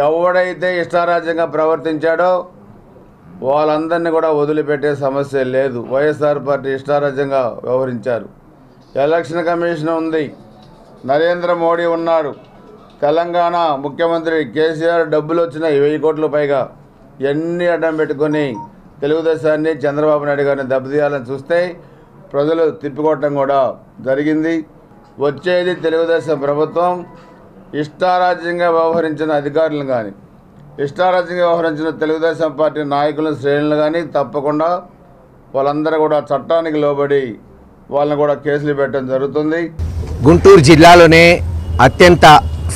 ఎవడైతే ఇష్టారాజ్యంగా ప్రవర్తించాడో వాళ్ళందరినీ కూడా వదిలిపెట్టే సమస్య లేదు. వైఎస్ఆర్ పార్టీ ఇష్టారాజ్యంగా వ్యవహరించారు. ఎలక్షన్ కమిషన్ ఉంది. నరేంద్ర మోడీ ఉన్నారు. తెలంగాణ ముఖ్యమంత్రి కేసీఆర్ డబ్బులు వచ్చినాయి వెయ్యి కోట్ల పైగా ఎన్ని అడ్డం పెట్టుకొని తెలుగుదేశాన్ని చంద్రబాబు నాయుడు గారిని దెబ్బతీయాలని చూస్తే ప్రజలు తిప్పికొట్టడం కూడా జరిగింది. వచ్చేది తెలుగుదేశం ప్రభుత్వం. ఇష్టారాజ్యంగా వ్యవహరించిన అధికారులను కానీ ఇష్టారాజ్యంగా వ్యవహరించిన తెలుగుదేశం పార్టీ నాయకుల శ్రేణులు కానీ తప్పకుండా వాళ్ళందరూ కూడా చట్టానికి లోబడి వాళ్ళని కూడా కేసులు పెట్టడం జరుగుతుంది. గుంటూరు జిల్లాలోనే అత్యంత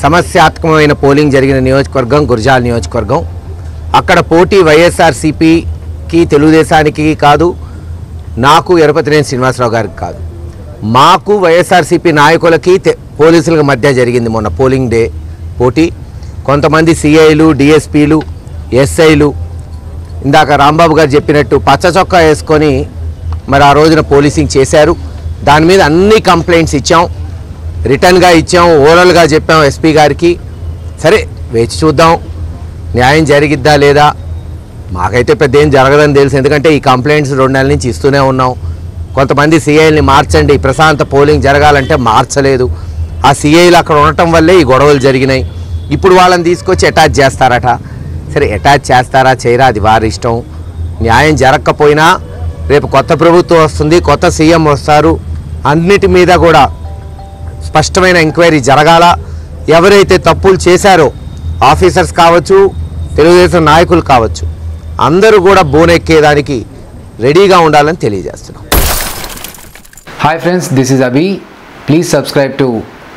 సమస్యాత్మకమైన పోలింగ్ జరిగిన నియోజకవర్గం గురజాల నియోజకవర్గం. అక్కడ పోటీ వైఎస్ఆర్సీపీకి తెలుగుదేశానికి కాదు నాకు ఎరపతినేని శ్రీనివాసరావు గారికి కాదు. మాకు వైఎస్ఆర్సీపీ నాయకులకి తె- పోలీసులకు మధ్య జరిగింది మొన్న పోలింగ్ డే పోటీ. కొంతమంది సిఐలు డిఎస్పీలు ఎస్ఐలు ఇందాక రాంబాబు గారు చెప్పినట్టు పచ్చ చొక్కా వేసుకొని మరి ఆ రోజున పోలీసింగ్ చేశారు. దాని మీద అన్ని కంప్లైంట్స్ ఇచ్చాం. రిటర్న్గా ఇచ్చాం ఓరల్గా చెప్పాం ఎస్పీ గారికి. సరే వేచి చూద్దాం. న్యాయం జరిగిద్దా లేదా? మాకైతే పెద్ద ఏం జరగదని తెలుసు. ఎందుకంటే ఈ కంప్లైంట్స్ రెండు నెలల నుంచి ఇస్తూనే ఉన్నాం. కొంతమంది సిఐల్ని మార్చండి. ప్రశాంత పోలింగ్ జరగాలంటే మార్చలేదు. ఆ సిఐలు అక్కడ ఉండటం వల్లే ఈ గొడవలు జరిగినాయి. ఇప్పుడు వాళ్ళని తీసుకొచ్చి అటాచ్ చేస్తారట. సరే అటాచ్ చేస్తారా చేయరా అది వారి ఇష్టం. న్యాయం జరగకపోయినా రేపు కొత్త ప్రభుత్వం వస్తుంది కొత్త సీఎం వస్తారు. అన్నిటి మీద కూడా స్పష్టమైన ఎంక్వైరీ జరగాల. ఎవరైతే తప్పులు చేశారో ఆఫీసర్స్ కావచ్చు తెలుగుదేశం నాయకులు కావచ్చు అందరూ కూడా బోనెక్కేదానికి రెడీగా ఉండాలని తెలియజేస్తున్నాం. Hi friends this is Abhi please subscribe to